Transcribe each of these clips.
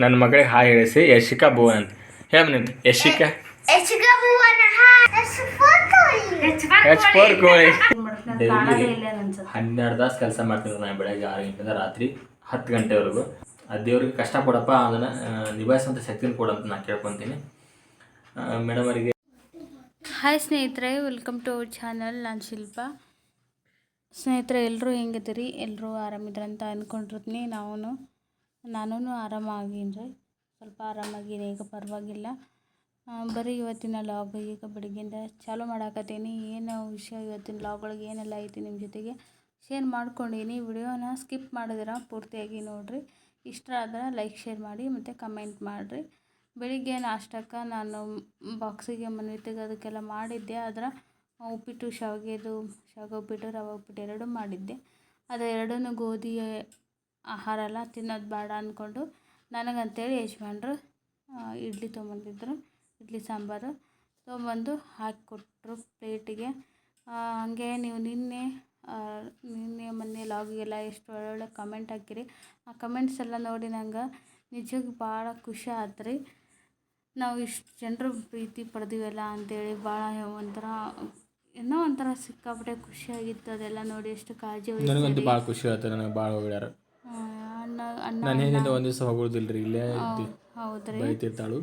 ನನ್ನ ಮಗಳಿಗೆ ಹಾಯ್ ಹೇಳಿಸಿ. ಯಶಿಕಾ ಭುವನ್ ಅಂತ. ಯಶಿಕಾ. ಯಶಿಕಾ ಎಚ್ ಫೋರ್ ಕೋಳಿ ಡೈಲಿ ಹನ್ನೆರಡು ತಾಸು ಕೆಲಸ ಮಾಡ್ತೀನಿ ನಾನು ಬೆಳಗ್ಗೆ ಆರು ಗಂಟೆಯಿಂದ ರಾತ್ರಿ ಹತ್ತು ಗಂಟೆವರೆಗೂ. ಆ ದೇವ್ರಿಗೆ ಕಷ್ಟ ಕೊಡಪ್ಪ ಅದನ್ನು ನಿಭಾಯಿಸುವಂಥ ಶಕ್ತಿನ ಕೊಡಂತ ನಾನು ಕೇಳ್ಕೊತೀನಿ. ಮೇಡಮ್ ಅವರಿಗೆ ಹಾಯ್ ಸ್ನೇಹಿತರೆ ವೆಲ್ಕಮ್ ಟು ಅವರ್ ಚಾನಲ್ ನಾನು ಶಿಲ್ಪ. ಸ್ನೇಹಿತರೆ ಎಲ್ಲರೂ ಹೆಂಗಿದ್ದೀರಿ? ಎಲ್ಲರೂ ಆರಾಮಿದ್ರಂತ ಅಂದ್ಕೊಂಡಿರ್ತೀನಿ ನಾವು ನಾನು ಆರಾಮಾಗೀನಿ ರೀ ಸ್ವಲ್ಪ ಆರಾಮಾಗೀನಿ ಈಗ ಪರವಾಗಿಲ್ಲ. ಬರೀ ಇವತ್ತಿನ ಲಾಗ್ ಈಗ ಬೆಳಗ್ಗೆಯಿಂದ ಚಾಲೂ ಮಾಡಾಕತ್ತೀನಿ. ಏನು ವಿಷಯ ಇವತ್ತಿನ ಲಾಗ್ ಒಳಗೆ ಏನೆಲ್ಲ ಐತಿ ನಿಮ್ಮ ಜೊತೆಗೆ ಶೇರ್ ಮಾಡ್ಕೊಂಡೀನಿ. ವಿಡಿಯೋನ ಸ್ಕಿಪ್ ಮಾಡಿದ್ರೆ ಪೂರ್ತಿಯಾಗಿ ನೋಡಿರಿ. ಇಷ್ಟ ಆದ್ರೆ ಲೈಕ್ ಶೇರ್ ಮಾಡಿ ಮತ್ತು ಕಮೆಂಟ್ ಮಾಡಿರಿ. ಬೆಳಿಗ್ಗೆ ನಾಷ್ಟಕ್ಕೆ ನಾನು ಬಾಕ್ಸಿಗೆ ಮನೆ ತೆಗೋದಕ್ಕೆಲ್ಲ ಮಾಡಿದ್ದೆ. ಆದ್ರೆ ಉಪ್ಪಿಟ್ಟು, ಶಾವಿಗೆದು, ಶಾವಿಗೆ ಉಪ್ಪಿಟ್ಟು, ರವೆ ಉಪ್ಪಿಟ್ಟು ಎರಡೂ ಮಾಡಿದ್ದೆ. ಅದು ಎರಡೂ ಗೋಧಿ ಆಹಾರ ಎಲ್ಲ ತಿನ್ನೋದು ಬೇಡ ಅಂದ್ಕೊಂಡು ನನಗಂತೇಳಿ ಯಜಮಾನ್ರು ಇಡ್ಲಿ ತೊಗೊಂಬಂದಿದ್ರು ಇಡ್ಲಿ ಸಾಂಬಾರು ತೊಗೊಂಬಂದು ಹಾಕಿಕೊಟ್ರು ಪ್ಲೇಟಿಗೆ. ಹಾಗೆ ನೀವು ನಿನ್ನೆ ನಿನ್ನೆ ಮೊನ್ನೆ ಲಾಗಿಗೆಲ್ಲ ಎಷ್ಟು ಒಳ್ಳೊಳ್ಳೆ ಕಮೆಂಟ್ ಹಾಕಿರಿ. ಆ ಕಮೆಂಟ್ಸ್ ಎಲ್ಲ ನೋಡಿ ನಂಗೆ ನಿಜಕ್ಕೆ ಭಾಳ ಖುಷಿ ಆಯ್ತು ನಾವು ಇಷ್ಟು ಜನರು ಪ್ರೀತಿ ಪಡೆದಿವೆಲ್ಲ ಅಂತೇಳಿ ಭಾಳ ಒಂಥರ ಏನೋ ಒಂಥರ ಸಿಕ್ಕಾಪಟ್ಟೆ ಖುಷಿಯಾಗಿತ್ತು ಅದೆಲ್ಲ ನೋಡಿ ಎಷ್ಟು ಕಾಳಜಿ. ಭಾಳ ಖುಷಿ ಆಯ್ತು ನನಗೆ ಭಾಳ ಹೊಗ್ಯಾರ ಆ, ಅಣ್ಣ ಅಣ್ಣ ನಾನು ಏನಿದೆ ಒಂದು ದಿವಸ ಹೋಗೋದಿಲ್ಲ ರೀ ಇಲ್ಲೇ ಇದ್ದು. ಹೌದ್ರಿ. ಬೈತಿರ್ತಾಳು.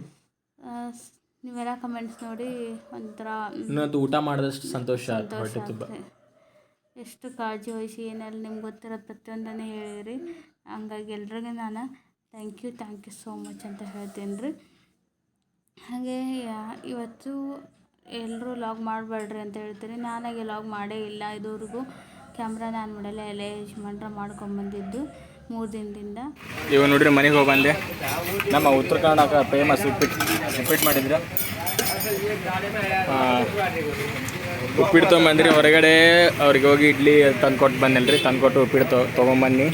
ನೀವೆಲ್ಲ ಕಮೆಂಟ್ಸ್ ನೋಡಿ ಒಂಥರ ಇನ್ನೊಂದು ಊಟ ಮಾಡಿದಷ್ಟು ಸಂತೋಷ ಆಯ್ತು ಸಂತೋಷ ಹೊಟ್ಟೆ ತುಂಬ. ಆಗ್ತದೆ. ಎಷ್ಟು ಕಾಳಜಿ ವಹಿಸಿ ಏನೆಲ್ಲ ನಿಮ್ಗೆ ಗೊತ್ತಿರೋ ಪ್ರತಿಯೊಂದನ್ನೇ ಹೇಳಿರಿ. ಹಂಗಾಗಿ ಎಲ್ರಿಗೂ ನಾನು thank you thank you so much ಅಂತ ಹೇಳ್ತೀನಿ ರೀ. ಹಾಗೆ ಯಾ- ಇವತ್ತು ಎಲ್ಲರೂ ಲಾಗ್ ಮಾಡಬೇಡ್ರಿ ಅಂತ ಹೇಳ್ತೀನಿ ನಾನಾಗೆ ಲಾಗ್ ಮಾಡೇ ಇಲ್ಲ ಇದುವರೆಗೂ ಕ್ಯಾಮ್ರಾ ನಾನು ಮಾಡಲ್ಲ ಎಲ್ಲ ಯಜಮಾನ್ರ ಮಾಡ್ಕೊಂಬಂದಿದ್ದು ಮೂರು ದಿನದಿಂದ. ಇವಾಗ ನೋಡ್ರಿ ಮನೆಗೆ ಹೋಗಿ ಬಂದೆ. ನಮ್ಮ ಉತ್ತರ ಕರ್ನಾಟಕ ಫೇಮಸ್ ಉಪ್ಪಿಟ್ಟು ಉಪ್ಪಿಟ್ಟು ಮಾಡಿದ್ರು. ಉಪ್ಪಿಟ್ಟು ತೊಗೊಂಬಂದ್ರಿ, ಹೊರಗಡೆ ಅವ್ರಿಗೆ ಹೋಗಿ ಇಡ್ಲಿ ತಂದು ಕೊಟ್ಟು ಬಂದಲ್ರಿ ತಂದು ಕೊಟ್ಟು ಉಪ್ಪಿಟ್ಟು ತೊ, ತೊಗೊಂಬನ್ನಿ.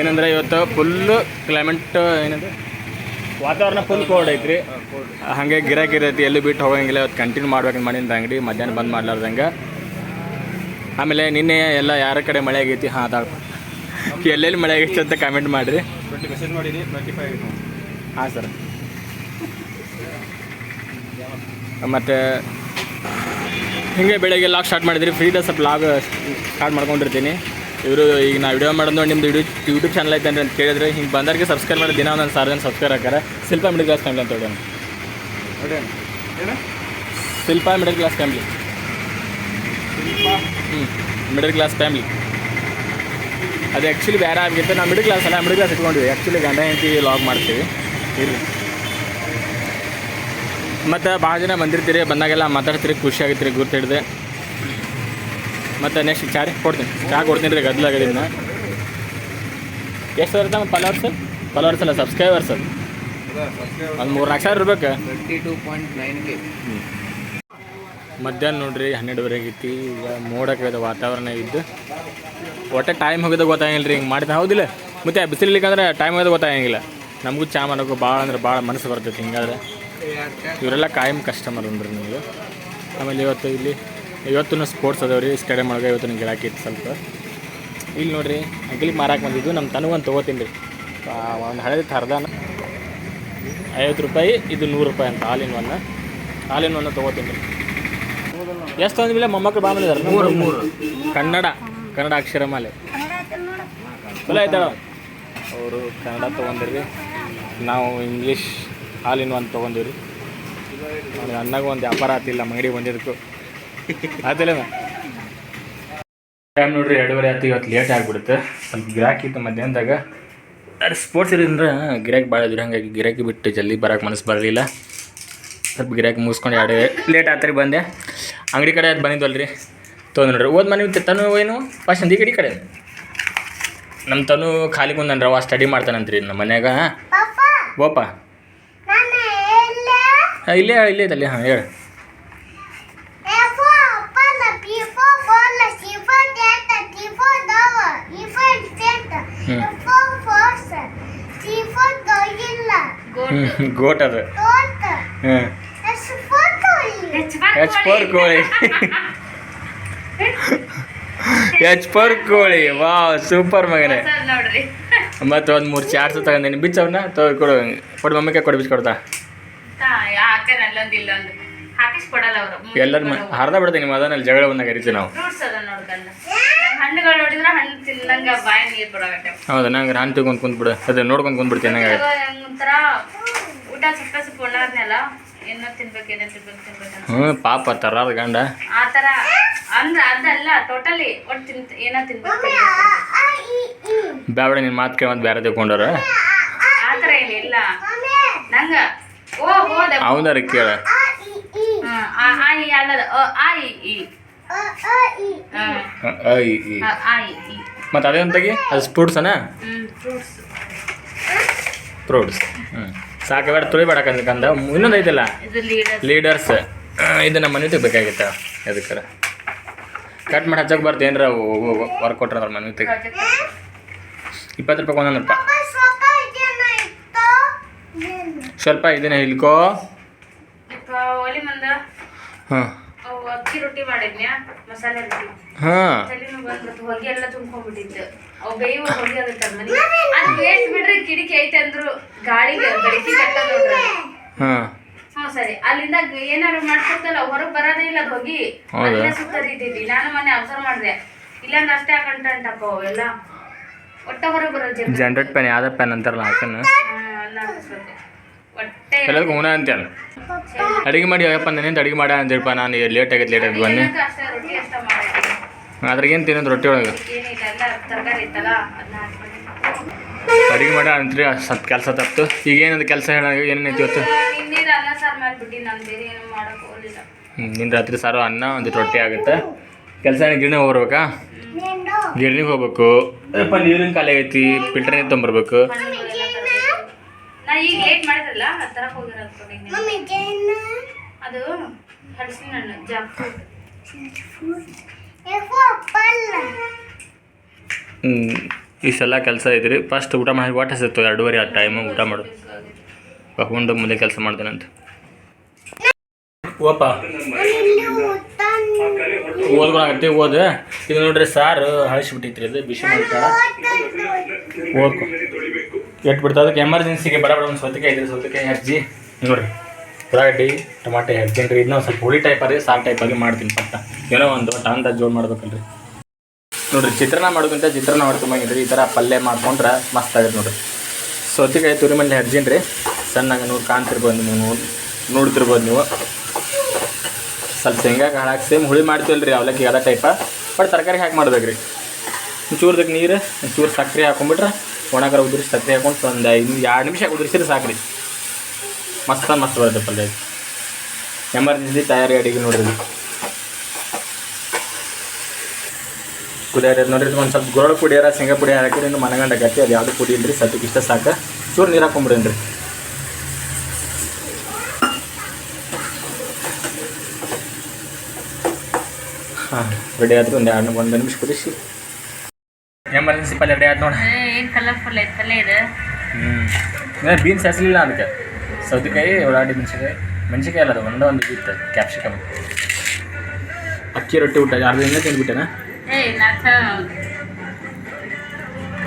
ಏನಂದ್ರೆ ಇವತ್ತು ಫುಲ್ಲು ಕ್ಲೈಮೇಟ್ ಏನಂದ್ರೆ ವಾತಾವರಣ ಫುಲ್ ಕೋಲ್ಡ್ ಐತ್ರಿ. ಹಾಗೆ ಗಿರಾಕಿ ಇರೈತಿ ಎಲ್ಲೂ ಬಿಟ್ಟು ಹೋಗಂಗಿಲ್ಲ, ಇವತ್ತು ಕಂಟಿನ್ಯೂ ಮಾಡ್ಬೇಕು ಮಾಡಿದ ಅಂಗಡಿ, ಮಧ್ಯಾಹ್ನ ಬಂದ್ ಮಾಡ್ಲಾರ್ದಂಗೆ. ಆಮೇಲೆ ನಿನ್ನೆ ಎಲ್ಲ ಯಾರ ಕಡೆ ಮಳೆ ಆಗೈತಿ? ಹಾಂ ಅದಾಳ ಎಲ್ಲೆಲ್ಲಿ ಮಳೆ ಆಗಿತ್ತು ಅಂತ ಕಾಮೆಂಟ್ ಮಾಡಿರಿ. ಮೆಸೇಜ್ ಮಾಡಿರಿ ಹಾಂ ಸರ್ ಮತ್ತು ಹಿಂಗೆ ಬೆಳಗ್ಗೆ ಲಾಗ್ ಸ್ಟಾರ್ಟ್ ಮಾಡಿದ್ರಿ. ಫ್ರೀದ ಸ್ವಲ್ಪ ಲಾಗ್ ಸ್ಟಾರ್ಟ್ ಮಾಡ್ಕೊಂಡಿರ್ತೀನಿ. ಇವರು ಈಗ ನಾ ವಿಡಿಯೋ ಮಾಡೋದು ನಿಮ್ದು ಯೂಟ್ಯೂಬ್ ಯೂಟ್ಯೂಬ್ ಚಾನಲ್ ಐತೆ ಅಂತ ಕೇಳಿದ್ರೆ ಹಿಂಗೆ ಬಂದವ್ರಿಗೆ ಸಬ್ಸ್ಕ್ರೈಬ್ ಮಾಡಿ ದಿನ ಒಂದೊಂದು ಸಾವಿರ ಜನ ಸಬ್ಸ್ಕ್ರೈಬ್ ಹಾಕಾರ ಶಿಲ್ಪ ಮಿಡಲ್ ಕ್ಲಾಸ್ ಫ್ಯಾಮಿಲಿ ಅಂತ ಹೇಳಿ ನೋಡಿ ಶಿಲ್ಪ ಮಿಡಲ್ ಕ್ಲಾಸ್ ಫ್ಯಾಮಿಲಿ ಹ್ಞೂ ಮಿಡಲ್ ಕ್ಲಾಸ್ ಫ್ಯಾಮಿಲಿ ಅದು ಆ್ಯಕ್ಚುಲಿ ಬೇರೆ ಆಗಿತ್ತು ನಾವು ಮಿಡಲ್ ಕ್ಲಾಸ್ ಅಲ್ಲ ಮಿಡಲ್ ಕ್ಲಾಸ್ ಇಟ್ಕೊಂಡಿವಿ. ಆ್ಯಕ್ಚುಲಿ ಗಂಡ ಹೆಂಡತಿ ಲಾಗ್ ಮಾಡ್ತೀವಿ. ಇರಲಿ. ಮತ್ತು ಭಾಳ ಜನ ಬಂದಿರ್ತೀರಿ ಬಂದಾಗೆಲ್ಲ ಮಾತಾಡ್ತೀರಿ ಖುಷಿ ಆಗೈತ್ರಿ ಗುರ್ತು ಹಿಡ್ದೆ. ಮತ್ತು ನೆಕ್ಸ್ಟ್ ಚಾರಿ ಕೊಡ್ತೀನಿ. ಚಾ ಕೊಡ್ತೀನಿ ರೀ ಗದ್ದಲಾಗದಿನ್ನ ಎಷ್ಟು ಸಾವಿರ ಫಾಲೋವರ್ಸ್ ಫಾಲೋವರ್ಸ್ ಅಲ್ಲ ಸಬ್ಸ್ಕ್ರೈಬರ್ಸ್ ಒಂದು ಮೂರು ನಾಲ್ಕು ಸಾವಿರ ಇರ್ಬೇಕು. ಮಧ್ಯಾಹ್ನ ನೋಡ್ರಿ ಹನ್ನೆರಡುವರೆಗೆ ಐತಿ ಈಗ ಮೋಡಕ್ಕೆ ವಾತಾವರಣ ಇದ್ದು. ಒಟ್ಟೆ ಟೈಮ್ ಹೋಗಿದ ಗೊತ್ತಾಗಿಲ್ಲ ರೀ ಹಿಂಗೆ ಮಾಡಿದ ಹೌದಿಲ್ಲ. ಮತ್ತೆ ಬಿಸಿಲಿಕ್ಕಂದ್ರೆ ಟೈಮ್ ಹೋಗೋದು ಗೊತ್ತಾಗಂಗಿಲ್ಲ. ನಮಗೂ ಚಾ ಮಾಡೋಕ್ಕೂ ಭಾಳ ಅಂದ್ರೆ ಭಾಳ ಮನಸ್ಸು ಬರ್ತೈತಿ ಹಿಂಗಾದ್ರೆ. ಇವರೆಲ್ಲ ಕಾಯಂ ಕಸ್ಟಮರ್ ಅಂದ್ರೆ ನಿಮಗೆ ಆಮೇಲೆ ಇವತ್ತು ಇಲ್ಲಿ ಇವತ್ತು ಸ್ಪೋರ್ಟ್ಸ್ ಅದಾವೆ ರೀ ಸ್ಟೇಡಿಯಮ್ ಒಳಗೆ ಇವತ್ತು ಗಿಡಕ್ಕೆ ಇತ್ತು ಸ್ವಲ್ಪ. ಇಲ್ಲಿ ನೋಡಿರಿ ಅಂಕಲಿಗೆ ಮಾರಾಕ್ ಬಂದಿದ್ದು ನಮ್ಮ ತನಗೊಂದು ತೊಗೋತೀನಿ ರೀ. ಒಂದು ಹಳೆ ಅರ್ಧನ ಐವತ್ತು ರೂಪಾಯಿ ಇದು ನೂರು ರೂಪಾಯಿ ಅಂತ ಹಾಲಿನ ಒನ್ನ ಹಾಲಿನ ಒನ್ನ ತೊಗೋತೀನಿ ರೀ. ಎಷ್ಟು ಅಂದ್ಮೇಲೆ ಮೊಮ್ಮಕ್ಕಳು ಬಾ ಬಂದಿದ್ದಾರೆ ಮೂರು ಮೂರು. ಕನ್ನಡ. ಕನ್ನಡ ಅಕ್ಷರಮಾಲೆ ಚಲೋ ಆಯ್ತಾಳ ಅವರು ಕನ್ನಡ ತೊಗೊಂಡಿರಿ. ನಾವು ಇಂಗ್ಲೀಷ್ ಹಾಲಿನ ಒಂದು ತೊಗೊಂಡಿವ್ರಿ. ಅಣ್ಣಗೂ ಒಂದು ವ್ಯಾಪಾರ ಆತಿಲ್ಲ ಮಂಗಡಿ ಬಂದಿದ್ದಕ್ಕೂ ಆತಿಲ್ಲ ಟೈಮ್ ನೋಡ್ರಿ ಎರಡೂವರೆ ಆಯ್ತು ಇವತ್ತು ಲೇಟ್ ಆಗಿಬಿಡುತ್ತೆ. ಸ್ವಲ್ಪ ಗಿರಾಕಿ ಇತ್ತು ಮಧ್ಯಾಹ್ನದಾಗ. ಸ್ಪೋರ್ಟ್ಸ್ ಇರೋದ್ರಿಂದ ಗಿರಾಕಿ ಭಾಳ ಇದ್ರು ಹಾಗಾಗಿ ಗಿರಾಕಿ ಬಿಟ್ಟು ಜಲ್ದಿ ಬರೋಕೆ ಮನಸ್ಸು ಬರಲಿಲ್ಲ. ಸ್ವಲ್ಪ ಗಿರಾಕಿ ಮುಗಿಸ್ಕೊಂಡು ಎರಡು ಲೇಟ್ ಆತ್ರಿ ಬಂದೆ. ಅಂಗಡಿ ಕಡೆ ಅದು ಬಂದಿದ್ವಲ್ರಿ. ತೊಗೊಂಡು ನೋಡ್ರಿ. ಓದ್ ಮನೆ ತನು ಏನು? ಫಸ್ಟ್ ಅಂದಿ ಕಡೆ ಈ ಕಡೆ. ನಮ್ಮ ತನು ಖಾಲಿ ಕುಂದನ್ರ ಅವ ಸ್ಟಡಿ ಮಾಡ್ತಾನಂತ್ರಿ ನಮ್ಮ ಮನ್ಯಾಗ. ಓಪ ಹಾಂ ಇಲ್ಲೇ ಹೇಳು, ಇಲ್ಲೇ ಐತಲ್ಲಿ ಹಾಂ ಹೇಳಿ. ಹ್ಞೂ ಗೋಟ್ ಅದು. ಹ್ಞೂ ಎಚ್ ಫೋರ್ ಕೋಳಿ. ಎಚ್ ಫೋರ್ ಕೋಳಿ. ವಾವ್ ಸೂಪರ್ ಮಗನೇ. ನೋಡ್ರಿ. ಮತ್ತು ಒಂದು ಮೂರು ಚಾರ್ಜ್ ತಗೊಂಡೀನಿ ಬಿಚ್ಚ ಅವನ್ನ ತಗೋ ಕೊಡು. ಕೊಡು ಮಮ್ಮಿಗೆ ಕೊಡು ಬಿಚ್ಚು ಕೊಡ್ತಾ. ಎಲ್ಲರ ಹರ್ದ ಬಿಡ್ತೀನಿ ನಿಮ್ಮ ಅದನ್ನಲ್ಲಿ ಜಗಳ ಬಂದಾಗ ಕರಿತೀವಿ ನಾವು. ಹೌದು ನಂಗೆ ನಾನು ತಗೊಂಡು ಕುಂತ್ಬಿಡು. ಅದೇ ನೋಡ್ಕೊಂಡು ಕುಂತ್ಬಿಡ್ತೀನಿ ನಂಗೆ ಒಂಥರ ಊಟ ಸಪ್ಪ ಸಪ್ಪ ಹ್ಞೂ ಪಾಪ ತರಾದ ಗಂಡ. ಆ ಥರ ಅಂದ್ರೆ ಅದಲ್ಲ ಟೋಟಲಿ ಒಟ್ಟು ತಿಂತ ಏನೋ ತಿನ್ಬೇಕು ಬ್ಯಾಡ ನಿನ್ನ ಮಾತು ಕೇಳಿ ಬೇರೆ ತಿಳ್ಕೊಂಡ್ರ? ಆ ಥರ ಏನಿಲ್ಲ ನಂಗ ಓ ಹೋದ ಅವನಾರ ಕೇಳ. ಅಲ್ಲದ ಈ ಹ್ಮ್. ಆ, ಆ ಈ ಮತ್ತು ಅದೇ ತೆಗಿ? ಅದು ಸ್ಪೂಟ್ಸನ ಹ್ಮ್ ಫ್ರೂಟ್ಸ್ ಫ್ರೂಟ್ಸ್ ಹ್ಞೂ ಸಾಕು ಬೇಡ ತುಳಿಬೇಡ ಕಂದ ಕಂದ. ಇನ್ನೊಂದು ಐತಿಲ್ಲ? ಲೀಡರ್ಸ್ ಇದು ನಮ್ಮ ಮನೆ ಬೇಕಾಗಿತ್ತ ಅದಕ್ಕೆ ಕಟ್ ಮಾಡಿ ಹಚ್ಚಕ್ಕೆ ಬರ್ತೇನ್ರ ವರ್ಕ್ ಕೊಟ್ರ ಅದ್ರ ಮನೆ ಇಪ್ಪತ್ತು ರೂಪಾಯಿ ಒಂದೊಂದು ರೂಪಾಯಿ. ಸ್ವಲ್ಪ ಇದನ್ನ ಇಲ್ಕೋ ಹಾಂ. ಅಕ್ಕಿ ರೊಟ್ಟಿ ಮಾಡಿದ್ನ್ಯಾ? ಮಸಾಲೆ ರೊಟ್ಟಿ. ಹಾಂ. ತಲೆನೂ ಬಂದ್ಬಿಟ್ಟು ಹೊಗೆ ಎಲ್ಲ ತುಂಬ್ಕೊಂಡ್ಬಿಟ್ಟಿತ್ತು. ಅವು ಬೇವು ಹೊಗೆ ಆಗುತ್ತೆ ಮನೆ. ಅದು ವೇಸ್ಟ್ ಬಿಡ್ರಿ ಕಿಡಿಕಿ ಐತೆ ಅಂದ್ರು ಗಾಳಿಗೆ ಬೆಳಕಿ ಕಟ್ಟೋದು ಹಾಂ. ಹ್ಞೂ ಸರಿ. ಅಲ್ಲಿಂದ ಏನಾದ್ರು ಏನಾರು ಮಾಡ್ಕೊತಲ್ಲ ಹೊರಗೆ ಬರೋದೇ ಇಲ್ಲ ಅದು ಹೋಗಿ? ಅಲ್ಲೇ ಸುತ್ತರಿದ್ದೀವಿ ನಾನು ಮೊನ್ನೆ ಅಬ್ಸರ್ವ್ ಮಾಡಿದೆ. ಇಲ್ಲಾಂದ್ರೆ ಅಷ್ಟೇ ಕಂಟಂಟಪ್ಪ ಅವೆಲ್ಲ ಒಟ್ಟ ಹೊರಗೆ ಬರೋದು ಜನರೇಟ್ ಪೆನ್ ಯಾವ್ದು ಪೆನ್ ಅಂತಾರಲ್ಲ ಹಾಕನ್ನ ಎಲ್ಲ ಹಾಕಿಸ್ಬೇಕು ಎಲ್ಲದಕ್ಕೂ ಹೂನ ಅಂತೇಳ ಅಡಿಗೆ ಮಾಡಿ ಅಯ್ಯಪ್ಪ ನಾನೇನು ಅಡಿಗೆ ಮಾಡ ಅಂದಿರಪ್ಪ ನಾನು ಲೇಟ್ ಆಗೈತೆ ಲೇಟ್ ಆಗಿ ಬನ್ನಿ. ಆದ್ರೆ ಅಷ್ಟೇ ರೊಟ್ಟಿ ಅಷ್ಟೇ ಮಾಡಿದ್ದೀನಿ ಅದ್ರಾಗ ಏನು ತಿನ್ನೋದು ರೊಟ್ಟಿ ಒಳಗೆ? ಅಡುಗೆ ಎಲ್ಲ ತರಕಾರಿ ಇತ್ತಲ್ಲ ಅದನ್ನ ಹಾಕ್ಬಿಟ್ಟು ಅಡಿಗೆ ಮಾಡ ಅಂತ್ರಿ ಸ್ವಲ್ಪ ಕೆಲಸ ತಪ್ಪು ಈಗ ಏನದು ಕೆಲಸ ಹೇಳ ಏನೇನೈತಿ ಇವತ್ತು? ನಿನ್ನೆ ಅನ್ನ ಸಾರು ಮಾಡಿಬಿಟ್ಟು ನಾನು ಬೇರೆ ಏನು ಮಾಡಕ್ ಹೋಗಲಿಲ್ಲ. ಹ್ಮ್, ನಿನ್ನ ರಾತ್ರಿ ಸಾರು ಅನ್ನ ಒಂದು ರೊಟ್ಟಿ ಆಗುತ್ತೆ. ಕೆಲಸ ಗಿರಣಿ ಹೋಗ್ಬರ್ಬೇಕಾ? ಗಿರಣಿಗೆ ಹೋಗ್ಬೇಕು. ಅಪ್ಪ ನೀರಿನ ಖಾಲಿ ಐತಿ ಫಿಲ್ಟರ್ ನೀರು ತೊಗೊಂಬರ್ಬೇಕು. ಈಗ ಲೇಟ್ ಮಾಡಿದ್ರಲ್ಲ? ಆ ಥರ ಹೋಗಿರೋ ಅನ್ಕೊಂಡಿದ್ದೀನಿ ಅದು ಹಲಸಿನ ಹಣ್ಣು ಜಾಕ್ ಇಷ್ಟೆಲ್ಲ ಕೆಲಸ ಐತ್ರಿ ಫಸ್ಟ್ ಊಟ ಮಾಡಿ ಒಟ್ಟು ಸಿಗ್ತದೆ ಎರಡೂವರೆ ಆ ಟೈಮು ಊಟ ಮಾಡು. ಒಂದು ಮುಂದೆ ಕೆಲಸ ಮಾಡ್ತೇನಂತ ಓಪ ಓದ್ಕೊಳಕತ್ತಿ ಓದೆ ಇದು ನೋಡ್ರಿ ಸಾರು ಹಳಿಸ್ಬಿಟ್ಟಿತ್ರಿ ಅದು ಬಿಸಿ ಮಾಡ್ತಾರ. ಓದ್ಕೊ. ಎಟ್ ಬಿಡ್ತಾ ಅದಕ್ಕೆ ಎಮರ್ಜೆನ್ಸಿಗೆ ಬಡ ಬಡ ಒಂದು ಸೌತೆಕಾಯಿ ಇದ್ರೆ ಸೌತೆಕಾಯಿ ಹಚ್ಚಿ ನೋಡಿ ಉಳ್ಳಾಗಡ್ಡಿ, ಟೊಮಾಟೆ ಹಚ್ತೀನಿ ರೀ ಇದನ್ನ ಸ್ವಲ್ಪ ಹುಳಿ ಟೈಪ್ ರೀ ಸಾಕು ಟೈಪ್ ಆಗಿ ಮಾಡ್ತೀನಿ ಪಟ್ಟ. ಏನೋ ಒಂದು ಒಟ್ಟು ಅಂದಾಜು ಜೋಡ್ ಮಾಡ್ಬೇಕಲ್ರಿ. ನೋಡಿರಿ ಚಿತ್ರಾನ್ನ ಮಾಡೋಕ್ಕಿಂತ ಚಿತ್ರಾನ್ನ ಹೊಡ್ಕೊಂಬಂಗಿದ್ರಿ ಈ ಥರ ಪಲ್ಯ ಮಾಡ್ಕೊಂಡ್ರೆ ಮಸ್ತ್ ಆಗಿದೆ ನೋಡಿರಿ. ಸೌತೆಕಾಯಿ ತುರಿ ಮಲ್ಲಿ ಹರ್ಜಿನಿ ರೀ ಸಣ್ಣಗೆ ನೋಡಿ ಕಾಣ್ತಿರ್ಬೋದು ನೀವು ನೋಡಿ ನೋಡ್ತಿರ್ಬೋದು ನೀವು. ಸ್ವಲ್ಪ ಶೇಂಗಾ, ಕಾಳು ಸೇಮ್ ಹುಳಿ ಮಾಡ್ತೀವಲ್ಲ ರೀ ಅವಲಕ್ಕಿ ಅದ ಟೈಪ ಬಟ್ ತರಕಾರಿ ಹಾಕಿ ಮಾಡ್ಬೇಕು ರೀ ಚೂರ್ದಕ್ಕೆ ನೀರು ಚೂರು ಸಕ್ಕರೆ ಹಾಕೊಂಡ್ಬಿಟ್ರೆ ಒಣಗರ ಉದುರಿಸಿ ಸಕ್ಕರೆ ಹಾಕೊಂಡು ಒಂದು ಐದು ಎರಡು ನಿಮಿಷ ಉದುರಿಸಿದ್ರೆ ಸಾಕ್ರಿ. ಮಸ್ತ ಮಸ್ತ್ ಬರುತ್ತೆ ಪಲ್ಯ. ಎಮರ್ಜೆನ್ಸಿ ತಯಾರಿ ಅಡಿಗೆ ನೋಡ್ರಿ. ಕುಡಿಯಾರ ನೋಡ್ರಿ, ಒಂದು ಸ್ವಲ್ಪ ಗೊರಳು ಕುಡಿಯಾರ ಶೇಂಗಾ ಪುಡಿ ಹಾಕಿರಿ, ಇನ್ನು ಮನಗಂಡ ಗಟ್ಟಿ ಅದು ಯಾವುದು ಪುಡಿ ಇಲ್ರಿ, ಸದ್ಯಕ್ಕೆ ಇಷ್ಟ ಸಾಕು. ಚೂರು ನೀರು ಹಾಕೊಂಬಿಡೇನ್ರಿ ಹಾಂ ರೆಡಿ ಆದ್ರೆ ಒಂದು ಎರಡು, ಒಂದು ನಿಮಿಷ ಕುದಿಸಿ. ಎಮರ್ಜೆನ್ಸಿ ಪಲ್ಯ ರೆಡಿ ಆಯ್ತು ನೋಡಿ. ಏನು ಕಲರ್ಫುಲ್ ಐತೆ ಪಲ್ಯ ಇದು? ಹ್ಞೂ ಬೀನ್ಸ್ ಹಸಲಿಲ್ಲ ಅದಕ್ಕೆ. ಸೌತೆಕಾಯಿ ಉಳ್ಳಾಗಡ್ಡಿ ಮೆಣಸಿಕಾಯಿ ಮೆಣಸಿಕಾಯಿ ಅಲ್ಲ ಅದು ಒಂದೇ ಒಂದು ಇತ್ತು ಕ್ಯಾಪ್ಸಿಕಮ್ ಅಕ್ಕಿ ರೊಟ್ಟಿ ಊಟ ಅರ್ಧ ದಿನ ತಿಂದ್ಬಿಟ್ಟೆನಾ?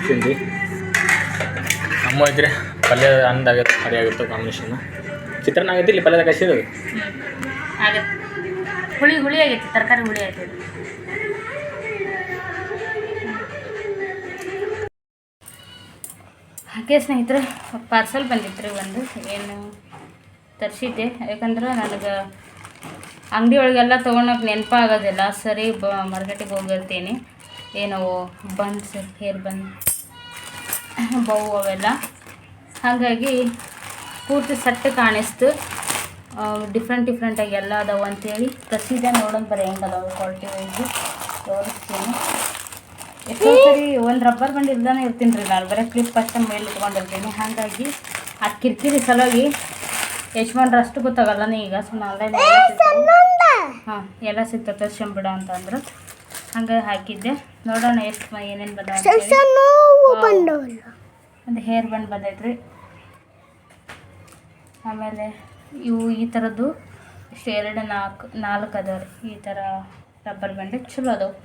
ತಿಂದು. ಅಮ್ಮ ಇದ್ರೆ ಪಲ್ಯ ಅಂದಾಗತ್ತೆ ಸರಿ ಆಗುತ್ತೆ ಕಾಂಬಿನೇಷನ್ ಚಿತ್ರಾನ್ನ ಆಗೈತಿ ಇಲ್ಲಿ ಪಲ್ಯದಾಗ ಕಸಿರೋದು ಹ್ಞೂ ಹುಳಿ ಹುಳಿ ಆಗೈತಿ ತರಕಾರಿ ಹುಳಿ ಆಗೈತಿ. ಹಾಗೆ ಸ್ನೇಹಿತರೆ ಪಾರ್ಸಲ್ ಬಂದಿತ್ತು ರೀ ಒಂದು. ಏನು ತರಿಸಿದ್ದೆ. ಯಾಕಂದ್ರೆ ನನಗೆ ಅಂಗಡಿ ಒಳಗೆಲ್ಲ ತೊಗೊಳಕ್ಕೆ ನೆನಪಾಗೋದಿಲ್ಲ. ಸರಿ, ಬ, ಮಾರ್ಕೆಟಿಗೆ ಹೋಗಿರ್ತೀನಿ. ಏನು ಬನ್ಸ್ ಹೇರ್ ಬನ್ ಬೌ ಅವೆಲ್ಲ. ಹಾಗಾಗಿ ಪೂರ್ತಿ ಸಟ್ಟು ಕಾಣಿಸ್ತು. ಡಿಫ್ರೆಂಟ್ ಡಿಫ್ರೆಂಟಾಗಿ ಎಲ್ಲ ಅದಾವು ಅಂತೇಳಿ. ತರಿಸಿದ್ದೆ. ನೋಡೋಣ, ಬರೀ ಹೆಂಗೆ ಕ್ವಾಲಿಟಿ ವೈಸು ತೋರಿಸ್ತೀನಿ. ಎಷ್ಟೋ ಸರಿ ಒಂದು ರಬ್ಬರ್ ಬಂಡ್ ಇಲ್ದಾನೆ ಇರ್ತೀನಿ ರೀ ನಾನು. ಬರೀ ಕ್ಲಿಪ್ ಅಷ್ಟೇ ಮೇಲೆ ಇಟ್ಕೊಂಡಿರ್ತೀನಿ. ಹಾಗಾಗಿ ಆ ಕಿರಿಕಿರಿ ಸಲುವಾಗಿ ಯಜಮಾನ್ರು ಅಷ್ಟು ಗೊತ್ತಾಗಲ್ಲನೇ ಈಗ. ಸುಮ್ಮನೆ ಆನ್ಲೈನ್ ಹಾಂ ಎಲ್ಲ ತರ್ಸ್ಕೊಂಬಿಡ ಅಂತ ಅಂದ್ರೆ. ಹಂಗೆ ಹಾಕಿದ್ದೆ. ನೋಡೋಣ ಎಷ್ಟು ಏನೇನು ಬಂದ ಒಂದು ಹೇರ್ ಬಂಡ್ ರೀ ಆಮೇಲೆ ಇವು ಈ ಥರದ್ದು ಇಷ್ಟು ಎರಡು ನಾಲ್ಕು ನಾಲ್ಕು ಅದಾವೆ ರೀ. ಈ ಥರ ರಬ್ಬರ್ ಬಂಡೆ ಚಲೋ ಅದಾವೆ.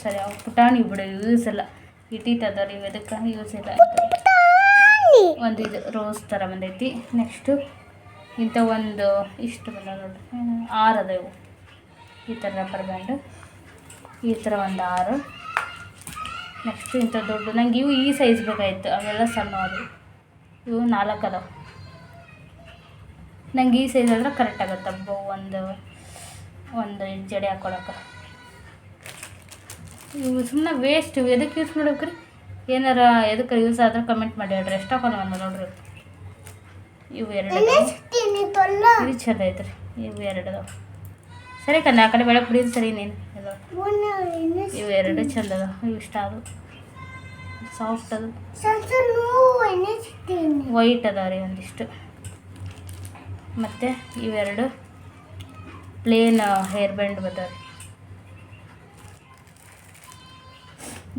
ಸರಿ ಅವು ಪುಟಾಣಿ ಬಿಡು ಯೂಸ್ ಇಲ್ಲ. ಇಟ್ಟಿತ್ತದ ರೀ ಇದಕ್ಕೆ ಯೂಸ್ ಇಲ್ಲ. ಒಂದು ಇದು ರೋಸ್ ಥರ ಬಂದೈತಿ. ನೆಕ್ಸ್ಟು ಇಂಥ ಒಂದು ಇಷ್ಟು ಬಂದ ನೋಡ್ರಿ. ಆರು ಅದ ಇವು ಈ ಥರ ರಬ್ಬರ್ ಬ್ಯಾಂಡು. ಈ ಥರ ಒಂದು ಆರು. ನೆಕ್ಸ್ಟ್ ಇಂಥ ದೊಡ್ಡ, ನಂಗೆ ಇವು ಈ ಸೈಜ್ ಬೇಕಾಗಿತ್ತು ಅವೆಲ್ಲ ಸಣ್ಣ ಅದು ಇವು ನಾಲ್ಕು ಅದಾವ. ನಂಗೆ ಈ ಸೈಜ್ ಆದ್ರೆ ಕರೆಕ್ಟ್ ಆಗುತ್ತೆ ಒಂದು ಒಂದು ಜಡೆ ಹಾಕೊಳಕ್ಕೆ. ಇವು ಸುಮ್ಮನೆ ವೇಸ್ಟ್ ಇವು ಎದಕ್ಕೆ ಯೂಸ್ ಮಾಡ್ಬೇಕ್ರಿ? ಏನಾರ ಎದಕ್ಕೆ ಯೂಸ್ ಆದ್ರೆ ಕಮೆಂಟ್ ಮಾಡಿ ಹೇಳ್ರಿ. ಎಷ್ಟು ಹಾಕೊಂಡು ಬಂದ ನೋಡ್ರಿ. ಇವು ಎರಡು. ಇದು ಚಂದ ಐತ್ರಿ. ಇವು ಎರಡು ಅದಾವ. ಸರಿ ಕಣ್ಣ ಆ ಕಡೆ ಬೆಳೆ ಕುಡಿಯೋದು ಸರಿ ನೀನು. ಇವು ಎರಡು ಚಂದ ಅದಾವ. ಇವು ಇಷ್ಟ ಅದು ಸಾಫ್ಟ್ ಅದು ವೈಟ್ ಅದಾವ ರೀ ಒಂದಿಷ್ಟು. ಮತ್ತು ಇವೆರಡು ಪ್ಲೇನ್ ಹೇರ್ ಬ್ಯಾಂಡ್ ಬರ್ತಾವೆ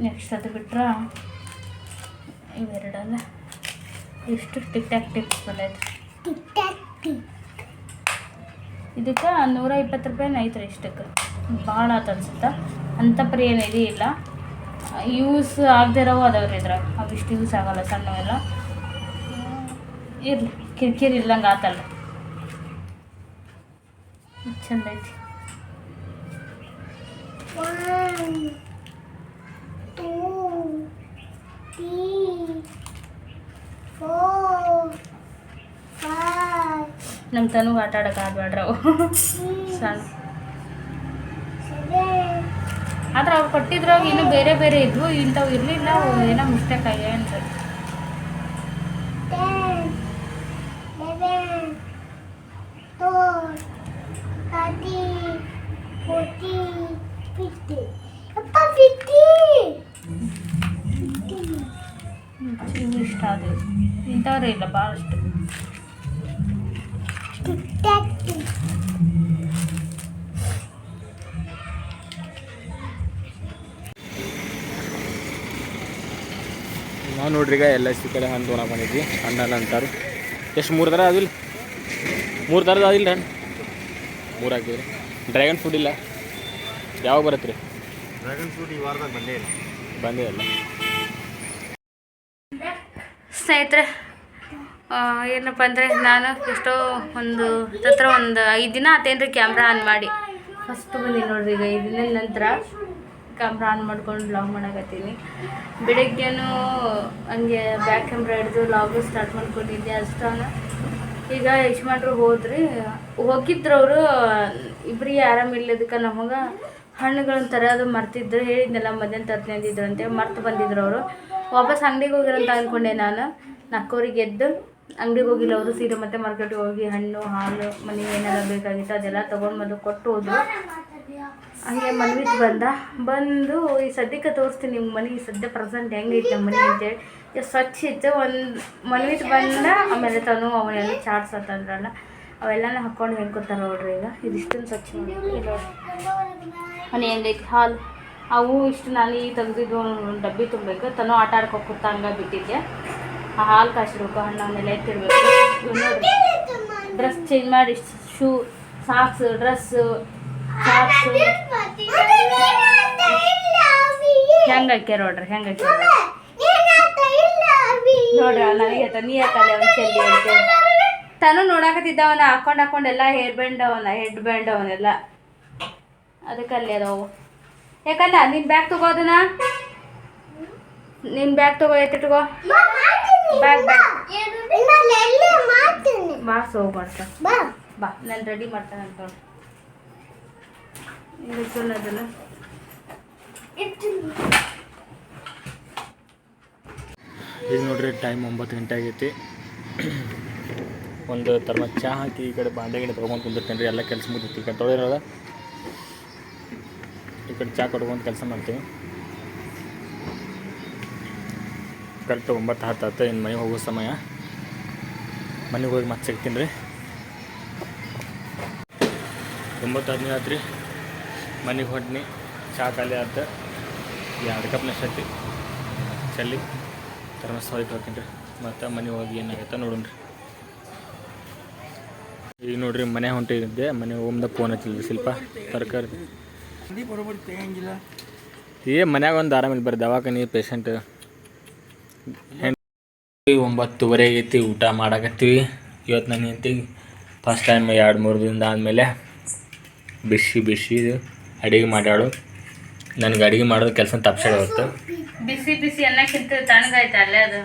ನೆಕ್ಸ್ಟ್ ಅದು ಬಿಟ್ರೆ? ಇವೆರಡಲ್ಲ. ಇಷ್ಟು ಟಿಕ್ ಟ್ಯಾಕ್ ಟಿಪ್ಸ್ ಬಂದೈತೆ? ಇದಕ್ಕೆ ನೂರ ಇಪ್ಪತ್ತು ರೂಪಾಯಿ ಐತ್ರಿ ಇಷ್ಟಕ್ಕೆ. ಭಾಳ ಆತು ಅನ್ಸುತ್ತೆ? ಅಂಥ ಪರಿ ಏನು ಇದೆಯಿಲ್ಲ ಇಲ್ಲ. ಯೂಸ್ ಆಗದೆ ಇರೋವು ಅದಾವ್ರಿ ಇದ್ರಾಗ. ಅವಿಷ್ಟು ಯೂಸ್ ಆಗಲ್ಲ ಸಣ್ಣವೆಲ್ಲ. ಇರಲಿ, ಕಿರಿಕಿರಿ ಇಲ್ಲಂಗೆ ಆತಲ್ಲ. ಚಂದೈತಿ ನಮ್ಮ ತನಗೆ ಆಟ ಆಡೋಕೆ ಆಡ್ಬೇಡ್ರ ಅವು. ಸಣ್ಣ ಆದ್ರೆ ಅವ್ರು ಕೊಟ್ಟಿದ್ರಾಗ ಇನ್ನೂ ಬೇರೆ ಬೇರೆ ಇದ್ವು ಇಂಥವು ಇರಲಿಲ್ಲ ಏನೋ ಮಿಸ್ಟೇಕ್ ಆಗ್ಯಾನ್ರಿ. ಇಷ್ಟ ಇಂಥವ್ರೇ ಇಲ್ಲ ಭಾಳಷ್ಟು ನಾವು ನೋಡ್ರಿ ಈಗ ಎಲ್ ಐ ಸಿ ಕಡೆ ಹಣ್ಣು ತೊಗೊಳಕ್ ಬಂದಿದ್ವಿ ಹಣ್ಣಲ್ಲ ಅಂತಾರೆ. ಎಷ್ಟು ಮೂರು ಥರ ಅದಿಲ್ಲ ಮೂರು ಥರದ ಅದಿಲ್ಲ ಹಣ್ಣು ಮೂರು ಹಾಕಿದ್ರಿ. ಡ್ರ್ಯಾಗನ್ ಫ್ರೂಟ್ ಇಲ್ಲ? ಯಾವಾಗ ಬರುತ್ತೆ ರೀ ಡ್ರ್ಯಾಗನ್ ಫ್ರೂಟ್ ಈ ವಾರದಾಗ ಬಂದೇ ಇಲ್ಲ. ಬಂದೇ ಇಲ್ಲ. ಸ್ನೇಹಿತರೆ ಏನಪ್ಪ ಅಂದರೆ ನಾನು ಎಷ್ಟೋ ಒಂದು ಹತ್ರ ಒಂದು ಐದು ದಿನ ಆತೇನ್ರಿ ಕ್ಯಾಮ್ರಾ ಆನ್ ಮಾಡಿ. ಫಸ್ಟ್ ಬಂದಿ ನೋಡ್ರಿ ಈಗ ಐದು ದಿನದ ನಂತರ ಕ್ಯಾಮ್ರಾ ಆನ್ ಮಾಡ್ಕೊಂಡು ಲಾಗ್ ಮಾಡಕತ್ತೀನಿ. ಬೆಳಗ್ಗೆನೂ ಹಂಗೆ ಬ್ಯಾಕ್ ಕ್ಯಾಮ್ರಾ ಹಿಡಿದು ಲಾಗು ಸ್ಟಾರ್ಟ್ ಮಾಡ್ಕೊಂಡಿದ್ದೆ ಅಷ್ಟಾನ. ಈಗ ಯಜಮಾನ್ರು ಹೋದ್ರಿ, ಹೋಗಿದ್ರು ಅವರು ಇಬ್ಬರಿಗೆ ಆರಾಮಿಲ್ಲದಕ್ಕೆ ನಮಗೆ. ಹಣ್ಣುಗಳನ್ನ ತರೋದು ಮರ್ತಿದ್ರು, ಹೇಳಿದ್ನಲ್ಲ ಮಧ್ಯಾಹ್ನ ತರ್ತೀನಿ ಅಂತೇಳಿ ಮರ್ತು ಬಂದಿದ್ರು ಅವರು. ವಾಪಸ್ ಅಂಗಡಿಗೆ ಹೋಗಿರಂತ ಅಂದ್ಕೊಂಡೆ ನಾನು. ನಾಲ್ಕೂವರೆಗೆ ಎದ್ದು ಅಂಗಡಿಗೆ ಹೋಗಿಲ್ಲ, ಅವರು ಸೀರೆ ಮತ್ತೆ ಮಾರ್ಕೆಟ್ಗೆ ಹೋಗಿ ಹಣ್ಣು, ಹಾಲು ಮನೆಗೆ ಏನೆಲ್ಲ ಬೇಕಾಗಿತ್ತು ಅದೆಲ್ಲ ತೊಗೊಂಡು ಬಂದು ಕೊಟ್ಟು ಹೋದ್ರು. ಹಂಗೆ ಮನ್ವಿತ್ ಬಂದ. ಬಂದು ಈ ಸದ್ಯಕ್ಕೆ ತೋರಿಸ್ತೀನಿ ನಿಮ್ಮ ಮನೆ ಸದ್ಯ ಪ್ರೆಸೆಂಟ್ ಹೆಂಗೈತೆ ನಮ್ಮ ಮನೆ ಅಂತೇಳಿ ಸ್ವಚ್ಛ ಇತ್ತು ಒಂದು ಮನ್ವಿತ್ ಬಂದ, ಆಮೇಲೆ ತನು ಅವನೆಲ್ಲ ಚಾಟ್ಸ್ ಅಂತಂದ್ರಲ್ಲ ಅವೆಲ್ಲನೂ ಹಾಕ್ಕೊಂಡು ಹೇಳ್ಕೊತಾರೆ ನೋಡ್ರಿ ಈಗ. ಇದಿಷ್ಟನ್ನು ಸ್ವಚ್ಛ. ಮನೆ ಹೆಂಗೈತಿ? ಹಾಲು. ಅವು ಇಷ್ಟು ನಾನು ಈ ತೆಗೆದಿದ್ದು ಒಂದು ಡಬ್ಬಿ ತುಂಬಬೇಕು. ತನು ಆಟ ಆಡ್ಕೊ ಕೂತ ಹಂಗೆ ಬಿಟ್ಟಿದ್ದೆ. ಆ ಹಾಲು ಕಾಯಿಸ್ಬೇಕು, ಹಣ್ಣು ಅವನ್ನೆಲ್ಲ ಎತ್ತಿರ್ಬೇಕು ಇವ್ ಡ್ರೆಸ್ ಚೇಂಜ್ ಮಾಡಿ, ಶೂ ಸಾಕ್ಸ್ ಡ್ರೆಸ್ಸು ಸಾಕ್ಸು ಹೆಂಗೆ ಹಾಕ್ಯಾರ ನೋಡ್ರಿ, ಹೆಂಗೆ ಹಾಕ್ಯಾರ ನೋಡ್ರಿ? ನನಗೆ ನೀ ಹಾಕಲ್ಲ ಅವ್ನು ಚೆಲ್ಲಿ ಅಂತೇಳಿ ತಾನು ನೋಡಾಕತ್ತಿದ್ದ ಅವನ, ಹಾಕೊಂಡು ಹಾಕೊಂಡು ಎಲ್ಲ ಹೇರ್ ಬ್ಯಾಂಡ್ ಅವನ ಹೆಡ್ ಬ್ಯಾಂಡ್ ಅವನೆಲ್ಲ. ಅದಕ್ಕೆ ಅಲ್ಲಿ ಅದಾವು. ಯಾಕಂದ ನಿನ್ ಬ್ಯಾಗ್ ತಗೋದನ ನಿನ್ ಬ್ಯಾಗ್ ತಗೋ ಎತ್ತಿಟ್ಕೋ ಬ್ಯಾಗ್ ಬ್ಯಾಗ್ ಮಾಡ್ತಾ ಬಾ. ನಾನು ರೆಡಿ ಮಾಡ್ತಾನೆ ಅಂತ ಅದನ್ನು. ಈಗ ನೋಡ್ರಿ ಟೈಮ್ ಒಂಬತ್ತು ಗಂಟೆ ಆಗೈತಿ. ಒಂದು ಥರ್ಮ ಚಹಾ ಹಾಕಿ ಈ ಕಡೆ ಬಾಂಡೆ ಗಿಡ ತೊಗೊಂಡು ಕುಂದಿರ್ತೇನೆ ರೀ. ಎಲ್ಲ ಕೆಲಸ ಮುಗಿದಿತ್ತು ಈ ಕಡೆ ತೊಳೆದಿರೋದ? ಕಡೆ ಚಾ ಕೊಡ್ಕೊಂಡು ಕೆಲಸ ಮಾಡ್ತೀವಿ ಕರೆಕ್ಟ್ ಒಂಬತ್ತು ಹತ್ತು ಹತ್ತು ಇನ್ನು ಮನೆಗೆ ಹೋಗೋ ಸಮಯ. ಮನೆಗೆ ಹೋಗಿ ಮತ್ತೆ ಸಿಗ್ತೀನಿ ರೀ. ಒಂಬತ್ತು ಹದಿನೈದು ಆತ್ರಿ ಮನೆಗೆ ಹೊಡ್ನಿ ಚಾ ಖಾಲಿ ಆತ. ಎರಡು ಕಪ್ ಶಟ್ಟಿ ಚಲ್ಲಿ ಥರ್ಮಸ್ ಹೊಯ್ತು ಹೋಗ್ತೀನಿ ರೀ. ಮತ್ತು ಮನೆಗೆ ಹೋಗಿ ಏನಾಗುತ್ತೆ ನೋಡೋಣ ರೀ. ಈಗ ನೋಡ್ರಿ ಮನೆ ಹೊಂಟಿದ್ದೆ. ಮನೆ ಹೋಮ್ದ ಫೋನ್ ಹಚ್ಚಿಲ್ಲ ಸ್ವಲ್ಪ ತರಕಾರಿ. ಬರೋಬರ್ ತೆಗಿಯಂಗಿಲ್ಲ. ಏ ಮನ್ಯಾಗ ಒಂದು ಆರಾಮಿಲ್ಲ ಬರ್ರಿ ದವಾಖಾನಿ ಪೇಷಂಟ್ ಒಂಬತ್ತುವರೆ ಆಗೈತಿ ಊಟ ಮಾಡಾಕತ್ತೀವಿ. ಇವತ್ತು ನನ್ನ ಹೆಂಡತಿಗೆ ಫಸ್ಟ್ ಟೈಮ್ ಎರಡು ಮೂರು ದಿನದ ಆದಮೇಲೆ ಬಿಸಿ ಬಿಸಿ ಅಡುಗೆ ಮಾಡ್ಯಾಳು. ನನಗೆ ಅಡುಗೆ ಮಾಡೋದು ಕೆಲಸ ತಪ್ಪಿಸಿ ಹೊತ್ತು ಬಿಸಿ ಬಿಸಿ ಅನ್ನಕ್ಕಿಂತ ತಣ್ಣಗಾಯ್ತು ಅಲ್ಲೇ ಅದು?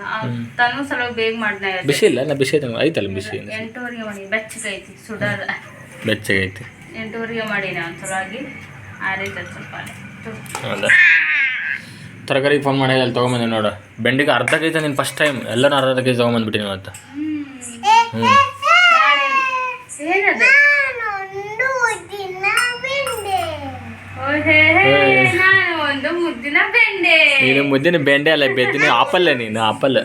ತನು ಸಲ ಬೇಗ ಮಾಡ್ದೆ ಬಿಸಿ ಇಲ್ಲ ನಾ ಬಿಸಿ ಐತೆ ಐತಲ್ಲ ಬಿಸಿ. ಎಂಟೂವರೆಗೆ ಮಾಡಿ ಬೆಚ್ಚಗೈತಿ ಸುಡೋದ. ಬೆಚ್ಚಗೈತಿ ಎಂಟೂವರೆಗೆ ಮಾಡಿ ನಾನು ಸಲುವಾಗಿ ಅಲ್ಲೇ. ಹೌದಾ? ತರಕಾರಿಗೆ ಫೋನ್ ಮಾಡಿ ಅಲ್ಲಿ ತೊಗೊಂಬಂದೆ ನೋಡು. ಬೆಂಡಿಗೆ ಅರ್ಧ ಕೆ ಜಿ ನೀನು ಫಸ್ಟ್ ಟೈಮ್ ಎಲ್ಲನೂ ಅರ್ಧ ಕೆ ಜಿ ತೊಗೊಂಬಂದ್ಬಿಟ್ಟಿನಿ ಹ್ಞೂ ನಾನು ಮುದ್ದಿನ ಬೆಂಡೆ. ಅಲ್ಲ ಬೆದ್ದಿನ ಆಪಲ್ಲ ನೀನು ಆಪಲ್.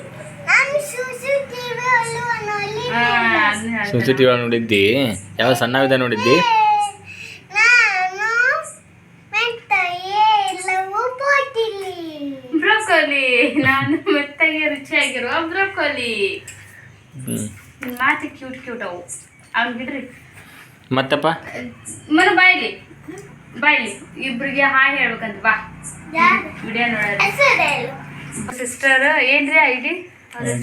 ಸುಸಿ ಟಿವಿ ನೋಡಿದ್ದಿ? ಯಾವ ಸಣ್ಣವಿದೆ ನೋಡಿದ್ದಿ? ಬ್ರೋಕೊಲಿ. ನಾನು ಮೆತ್ತಗೆ ರುಚಿಯಾಗಿರುವ ಬ್ರೋಕೊಲಿ. ಮಾತು ಕ್ಯೂಟ್ ಕ್ಯೂಟ್ ಅವು. ಅವ್ನ್ ಬಿಡ್ರಿ. ಮತ್ತಪ್ಪ? ಮನ ಬಾಯ್ಲಿ. ಬಾಯ್ಲಿ. ಇಬ್ರಿಗೆ ಹಾಯ್ ಹೇಳ್ಬೇಕಂತ ಬಾ. ವಿಡಿಯೋ ನೋಡೋದು ಸಿಸ್ಟರ್ ಏನ್ರಿ ಐಡಿ?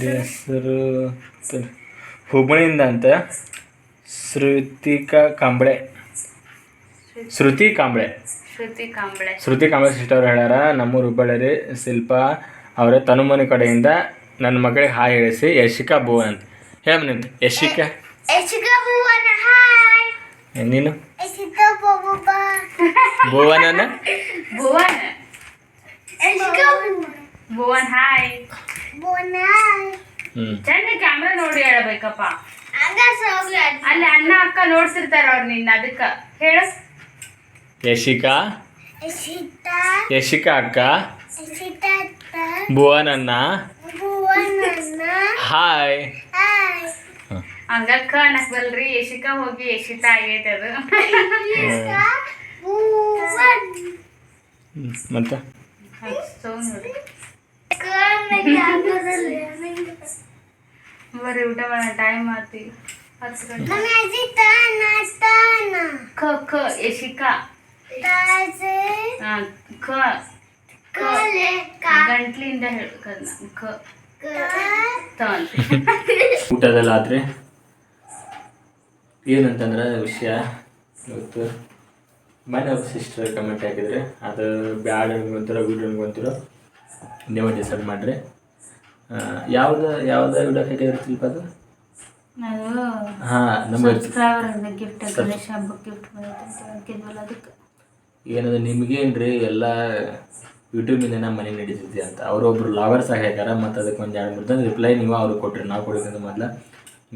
ಹೆಸರು ಹುಬ್ಬಳ್ಳಿಯಿಂದ ಅಂತ. ಶ್ರುತಿಕಾ ಕಾಂಬಳೆ. ಶ್ರುತಿ ಕಾಂಬಳೆ. ಶ್ರುತಿ ಕಾಂಬಳೆ. ಶ್ರುತಿ ಕಾಂಬಳೆ ಸಿಸ್ಟರ್ ಹೇಳ್ಯಾರ ನಮ್ಮೂರು ಹುಬ್ಬಳ್ಳಿ ಶಿಲ್ಪಾ ಅವರ ತನುಮನಿ ಕಡೆಯಿಂದ ನನ್ನ ಮಗಳಿಗೆ ಹಾಯ್ ಹೇಳಿಸಿ ಯಶಿಕಾ ಭುವನ್ ಅಂತ ಹೇಳ ನಿಂತು ಯಶಿಕಾ ನೀನು ಭುವನ. ಭುವನ್ ಭುವನ್ ಹಾಯ್. ಚಂದ ಕ್ಯಾಮ್ರಾ ನೋಡಿ ಹೇಳಬೇಕಪ್ಪ. ಅಲ್ಲಿ ಅಣ್ಣ ಅಕ್ಕ ನೋಡ್ತಿರ್ತಾರ ಅವ್ರು ನಿನ್ನ ಅದಕ್ಕ. ಹೇಳ. ಯಶಿಕಾ? ಯಶಿಕಾ? ಅಕ್ಕ? ಭುವನನ್ನ ಹಾಯ್. ಹಂಗಕ್ಕ ಅನ್ನಕ್ ಬಲ್ರಿ ಯಶಿಕಾ ಹೋಗಿ ಯಶಿತಾ ಆಗೈತೆ ಅದು. ಮತ್ತೆ? ಬರ್ರಿ ಊಟ ಮಾಡೋಣ ಟೈಮ್ ಆತಿ ಹತ್ತು ಗಂಟೆ. ಕ ಕ ಯಶಿಕಾ. ಕ. ಕ. ಗಂಟ್ಲಿಂದ ಊಟದಲ್ಲ ಆದ್ರೆ ಏನಂತಂದ್ರೆ ವಿಷಯ ಇವತ್ತು ಮನೆ ಸಿಸ್ಟರ್ ಕಮೆಂಟ್ ಹಾಕಿದ್ರೆ ಅದು ಬ್ಯಾಡ್ ಅನ್ಕೊಂತಿರೋ ಗುಡ್ ಅನ್ಕೊಂತಿರೋ ನೀವೇ ಡಿಸೈಡ್ ಮಾಡಿರಿ. ಯಾವ್ದು ಯಾವ್ದು ವಿಡಿಯೋ ಹಾಕಿದ್ರೆ ತಿಳ್ಪ ಅದು? ಹಾ ನಮ್ಮ ಸಬ್ಸ್ಕ್ರೈಬರ್ ಗಿಫ್ಟ್ ಗಣೇಶ ಹಬ್ಬಕ್ಕೆ ಗಿಫ್ಟ್ ಅದಕ್ಕೆ. ಏನದು ನಿಮಗೇನ್ರಿ ಎಲ್ಲ ಯೂಟ್ಯೂಬಿಂದ ಮನೆ ನಡೀತೈತಿ ಅಂತ. ಅವರೊಬ್ರು ಲಾವರ್ಸ್ ಆಗ್ಯಾರ ಮತ್ತು ಅದಕ್ಕೆ ಒಂದು ಎರಡು ಮೂರು ರಿಪ್ಲೈ ನೀವು ಅವ್ರಿಗೆ ಕೊಟ್ರಿ. ನಾವು ಕೊಡೋಕ್ಕಿಂತ ಮೊದಲು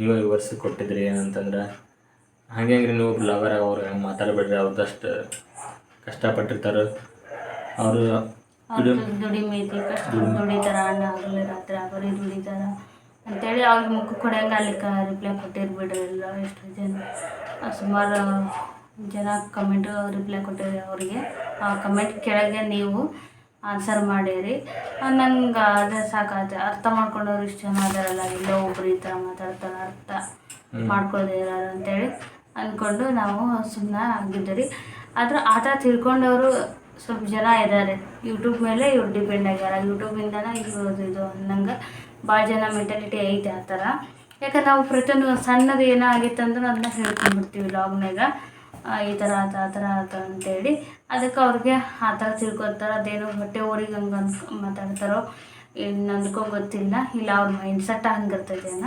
ನೀವು ವರ್ಷ ಕೊಟ್ಟಿದ್ರಿ ಏನಂತಂದ್ರೆ ಹಾಗೆ ಹೆಂಗ್ರಿ ನೀವು ಲವರ್ ಅವ್ರು ಹೆಂಗೆ ಮಾತಾಡಬೇಡ್ರಿ ಅವ್ರದ್ದಷ್ಟು ಕಷ್ಟಪಟ್ಟಿರ್ತಾರೆ. ಅವರು ದುಡಿಮೆ ಐತಿ ಕಷ್ಟ ರಾತ್ರಿ ಅಂತೇಳಿ ಅವ್ರಿಗೆ ಮುಖ ಕೊಡಂಗೆ ಅಲ್ಲಿ ರಿಪ್ಲೈ ಕೊಟ್ಟಿರ್ಬಿಡ್ರಿ ಎಲ್ಲ ಎಷ್ಟು ಜನ. ಸುಮಾರು ಜನ ಕಮೆಂಟ್ ರಿಪ್ಲೈ ಕೊಟ್ಟಿರಿ ಅವರಿಗೆ. ಆ ಕಮೆಂಟ್ ಕೆಳಗೆ ನೀವು ಆನ್ಸರ್ ಮಾಡಿರಿ. ನನಗೆ ಅದೇ ಸಾಕಾಯ್ತು. ಅರ್ಥ ಮಾಡ್ಕೊಂಡವ್ರು ಇಷ್ಟು ಜನ ಅದಾರಲ್ಲ ಇಲ್ಲ ಒಬ್ರು ಈ ಥರ ಮಾತಾಡ್ತಾರೆ ಅರ್ಥ ಮಾಡ್ಕೊಳ್ದೇ ಇರೋ ಅಂತೇಳಿ ಅಂದ್ಕೊಂಡು ನಾವು ಸುಮ್ಮನೆ ಆಗಿದ್ದೀರಿ. ಆದ್ರೆ ಆ ಥರ ತಿಳ್ಕೊಂಡವರು ಸ್ವಲ್ಪ ಜನ ಇದ್ದಾರೆ. ಯೂಟ್ಯೂಬ್ ಮೇಲೆ ಇವ್ರು ಡಿಪೆಂಡ್ ಆಗ್ಯಾರ ಯೂಟ್ಯೂಬಿಂದನೇ ಇರೋದು ಇದು ಅನ್ನಂಗೆ ಭಾಳ ಜನ ಮೆಂಟಾಲಿಟಿ ಐತೆ ಆ ಥರ. ಯಾಕಂದ್ರೆ ನಾವು ಪ್ರತಿಯೊಂದು ಸಣ್ಣದು ಏನೋ ಆಗಿತ್ತಂದ್ರೆ ಅದನ್ನ ಹೇಳ್ಕೊಂಡ್ಬಿಡ್ತೀವಿ ಲಾಗ್ನಾಗ ಈ ಥರ ಆತ ಆ ಥರ ಆತ ಅಂತೇಳಿ ಅದಕ್ಕೆ ಅವ್ರಿಗೆ ಆ ಥರ ತಿಳ್ಕೊತಾರೆ ಅದೇನು ಹೊಟ್ಟೆ ಊರಿಗೆ ಹಂಗೆ ಅನ್ಸ್ ಮಾತಾಡ್ತಾರೋ ಏನು ಅಂದ್ಕೊ ಗೊತ್ತಿಲ್ಲ. ಇಲ್ಲ ಅವ್ರ ಮೈಂಡ್ ಸೆಟ್ ಹಂಗಿರ್ತೈತೆ ಅನ್ನ.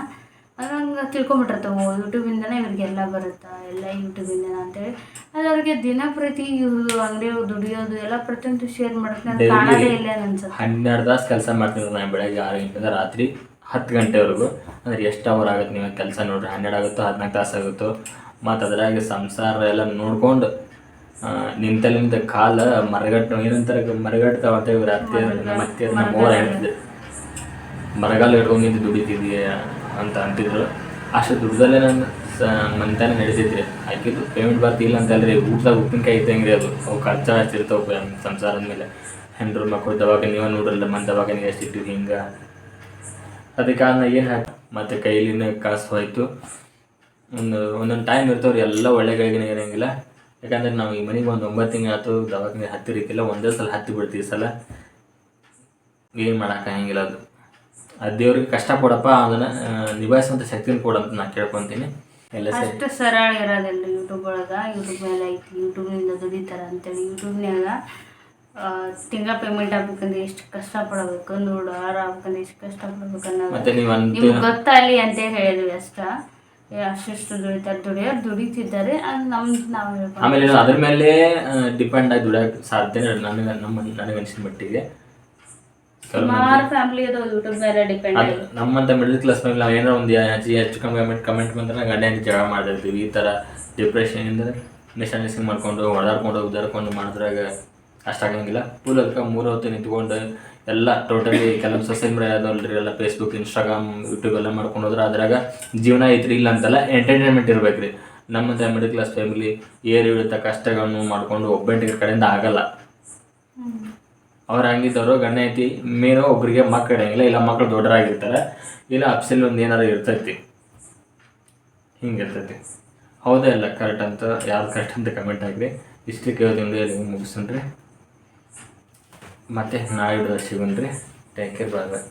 ಅದು ಹಂಗೆ ತಿಳ್ಕೊಂಬಿಟ್ಟಿರ್ತಾವೆ ಯೂಟ್ಯೂಬಿಂದನೇ ಇವ್ರಿಗೆಲ್ಲ ಬರುತ್ತಾ? ಎಲ್ಲ ಯೂಟ್ಯೂಬಿಂದನೇ ಅಂತೇಳಿ. ಅದು ಅವ್ರಿಗೆ ದಿನಪ್ರತಿ ಇವ್ರು ಅಂಗಡಿ ದುಡಿಯೋದು ಎಲ್ಲ ಪ್ರತಿಯೊಂದು ಶೇರ್ ಮಾಡೋಕೆ ಕಾಣೋದೇ ಇಲ್ಲ ಅನ್ಸುತ್ತೆ. ಹನ್ನೆರಡು ತಾಸು ಕೆಲಸ ಮಾಡ್ತೀನಿ ನಾನು ಬೆಳಗ್ಗೆ ಆರು ಗಂಟೆಯಿಂದ ರಾತ್ರಿ ಹತ್ತು ಗಂಟೆವರೆಗೂ. ಅಂದರೆ ಎಷ್ಟು ಅವರ್ ಆಗುತ್ತೆ ನೀವು ಕೆಲಸ ನೋಡ್ರಿ? ಹನ್ನೆರಡು ಆಗುತ್ತೋ ಹದಿನಾಲ್ಕು ತಾಸು ಆಗುತ್ತೋ? ಮತ್ತು ಅದ್ರಾಗ ಸಂಸಾರ ಎಲ್ಲ ನೋಡ್ಕೊಂಡು ನಿಂತಲ್ಲಿಂದ ಕಾಲ ಮರಗಟ್ಟು, ಏನಂತಾರೆ ಮರಗಟ್ತಾವ ಅಂತ ಇವ್ರ ಅತ್ತೆ ನಮ್ಮ ಅತ್ತೆ ನಮ್ಮ ಓರ ಹೇಳ್ತಿದ್ರು ಮರಗಾಲ ಹಿಡ್ಕೊಂಡು ನಿಂತು ದುಡಿತಿದ್ವಿ ಅಂತ ಅಂತಿದ್ರು. ಅಷ್ಟು ದುಡ್ದಲ್ಲೇ ನನ್ನ ಸ ಮನೆತನ ನಡೆಸಿದ್ರಿ ಆಕಿದ್ದು ಪೇಮೆಂಟ್ ಬರ್ತಿಲ್ಲ ಅಂತಲ್ರಿ ಊಟದಾಗ ಉಪ್ಪಿನಕಾಯಿ ಇದ್ದಂಗೆ ರೀ ಅದು? ಅವು ಖರ್ಚು ಹಚ್ಚಿರ್ತಾವೆ ಸಂಸಾರದ ಮೇಲೆ. ಹೆಂಡ್ರು ಮಕ್ಕಳು ದವಾಗ ನೀವೇ ನೋಡ್ರಲ್ಲ ಮನೆ ದವಾಖಾನೆಗೆ ಎಷ್ಟು ಇಟ್ಟಿರಿ ಹಿಂಗೆ. ಅದಕ್ಕೆ ಕಾರಣ ಏನು ಹಾಕಿ, ಮತ್ತು ಕೈಲಿನ ಕಾಸು ಹೋಯ್ತು. ಒಂದು ಒಂದೊಂದು ಟೈಮ್ ಇರ್ತವ್ರಿ ಎಲ್ಲ ಒಳ್ಳೆ ಗಳಿಗೆನೇ ಇರಂಗಿಲ್ಲ. ಯಾಕಂದ್ರೆ ನಾವು ಈ ಮನೆಗೆ ಒಂದು ಒಂಬತ್ತು ತಿಂಗಳು ಆಯ್ತು ದವಾಖಾನೆ ಹತ್ತಿರಕ್ಕಿಲ್ಲ ಒಂದೇ ಸಲ ಹತ್ತಿ ಬಿಡ್ತೀವಿ ಸಲ. ಏನು ಮಾಡೋಕ್ಕಾಗಂಗಿಲ್ಲ ಅದು. ಅದು ದೇವ್ರಿಗೆ ಕಷ್ಟ ಕೊಡಪ್ಪ ಅದನ್ನು ನಿಭಾಯಿಸುವಂಥ ಶಕ್ತಿನ ಕೊಡಂತ ನಾನು ಕೇಳ್ಕೊತೀನಿ. ಎಲ್ಲ ಅಷ್ಟು ಸರಳ ಇರೋದಿಲ್ಲ ಯೂಟ್ಯೂಬ್ ಒಳಗೆ. ಯೂಟ್ಯೂಬ್ ಮೇಲೆ ಐತಿ. ಯೂಟ್ಯೂಬ್ನಿಂದ ದುಡಿತಾರೆ ಅಂತೇಳಿ. ಯೂಟ್ಯೂಬ್ನ್ಯಾಗ ತಿಂಗಳ ಪೇಮೆಂಟ್ ಆಗ್ಬೇಕಂದ್ರೆ ಎಷ್ಟು ಕಷ್ಟ ಪಡಬೇಕು ನೋಡು ಆರು ಆಗ್ಬೇಕಂದ್ರೆ ಎಷ್ಟು ಕಷ್ಟಪಡ್ಬೇಕು ಅನ್ನೋದು. ಮತ್ತೆ ನೀವು ನಿಮ್ಗೆ ಗೊತ್ತಾಗಲಿ ಅಂತ ಹೇಳಿದ್ವಿ ಅಷ್ಟ. ಅಷ್ಟಿಷ್ಟು ದುಡಿತಾರೆ ದುಡಿಯೋರು ದುಡಿತಿದ್ದಾರೆ. ಅದು ನಮ್ದು ನಾವು ಹೇಳ್ಬೋದು ಆಮೇಲೆ ನಾವು ಅದ್ರ ಮೇಲೆ ಡಿಪೆಂಡ್ ಆಗಿ ದುಡಿಯೋಕೆ ಸಾಧ್ಯನೇ ಇಲ್ಲ. ನನಗೆ ನಮ್ಮ ನನಗೆ ಅನಿಸಿದ ಮಟ್ಟಿಗೆ. ಕೆಲವು ಸುಮಾರು ಫ್ಯಾಮಿಲಿ ಅದು ಯೂಟ್ಯೂಬ್ ಮೇಲೆ ಡಿಪೆಂಡ್ ಅದು ಆಗಿ ನಮ್ಮಂತ ಮಿಡಲ್ ಕ್ಲಾಸ್ ಮೇಲೆ ನಾವು ಏನಾರ ಒಂದು ಹೆಚ್ಚು ಹೆಚ್ಚು ಕಮ್ಮಿ ಕಮೆಂಟ್ ಕಮೆಂಟ್ ಬಂದ್ರೆ ಗಂಡ ಹೆಂಡತಿ ಜಗಳ ಮಾಡ್ತಿರ್ತೀವಿ. ಈ ಥರ ಡಿಪ್ರೆಷನಿಂದ ಮಿಸ್ಅಂಡರ್ಸ್ಟ್ಯಾಂಡಿಂಗ್ ಮಾಡ್ಕೊಂಡು ಹೊಡೆದಾಡ್ಕೊಂಡು ಉದಾಡ್ಕೊಂಡು ಮಾಡಿದ್ರಾಗ ಅಷ್ಟಾಗಂಗಿಲ್ಲ ಫುಲ್ ಅದಕ್ಕೆ ಮೂರು ಹೊತ್ತು ನಿಂತ್ಕೊಂಡು ಎಲ್ಲ ಟೋಟಲಿ ಕೆಲವು ಸೋಷಿಯಲ್ ಮೀಡಿಯಾ ಅದಾವಲ್ರಿ ಎಲ್ಲ ಫೇಸ್ಬುಕ್ ಇನ್ಸ್ಟಾಗ್ರಾಮ್ ಯೂಟ್ಯೂಬ್ ಎಲ್ಲ ಮಾಡ್ಕೊಂಡು ಹೋದ್ರೆ ಅದ್ರಾಗ ಜೀವನ ಐತ್ರಿ, ಇಲ್ಲ ಅಂತಲ್ಲ ಎಂಟರ್ಟೈನ್ಮೆಂಟ್ ಇರ್ಬೇಕ್ರಿ. ನಮ್ಮಂತ ಮಿಡಲ್ ಕ್ಲಾಸ್ ಫ್ಯಾಮಿಲಿ ಏರಿ ಇಳಿತ ಕಷ್ಟಗಳನ್ನು ಮಾಡ್ಕೊಂಡು ಒಬ್ಬಂಟಿಗೆ ಕಡೆಯಿಂದ ಆಗಲ್ಲ. ಅವ್ರು ಹಂಗಿದ್ದವರು ಗಂಡ ಐತಿ ಮೇನು ಒಬ್ರಿಗೆ ಮಕ್ಕಳು ಇರಂಗಿಲ್ಲ ಇಲ್ಲ ಮಕ್ಕಳು ದೊಡ್ಡರಾಗಿರ್ತಾರೆ, ಇಲ್ಲ ಅಪ್ಸಲ್ಲಿ ಒಂದು ಏನಾರು ಇರ್ತೈತಿ. ಹಿಂಗಿರ್ತೈತಿ. ಹೌದಾ ಇಲ್ಲ ಕರೆಕ್ಟ್ ಅಂತ ಯಾರು ಕರೆಕ್ಟ್ ಅಂತ ಕಮೆಂಟ್ ಹಾಕಿರಿ. ಇಷ್ಟಕ್ಕೆ ಕೇಳೋದಿಂದ ಮುಗಿಸ್ತೀನಿ ಮುಗಿಸ್ತೀನಿ ಮತ್ತೆ ನಾಳೆ ಸಿಗೋಣ್ರಿ ಟೇಕ್ ಕೇರ್ ಬಾಯ್ ಬಾಯ್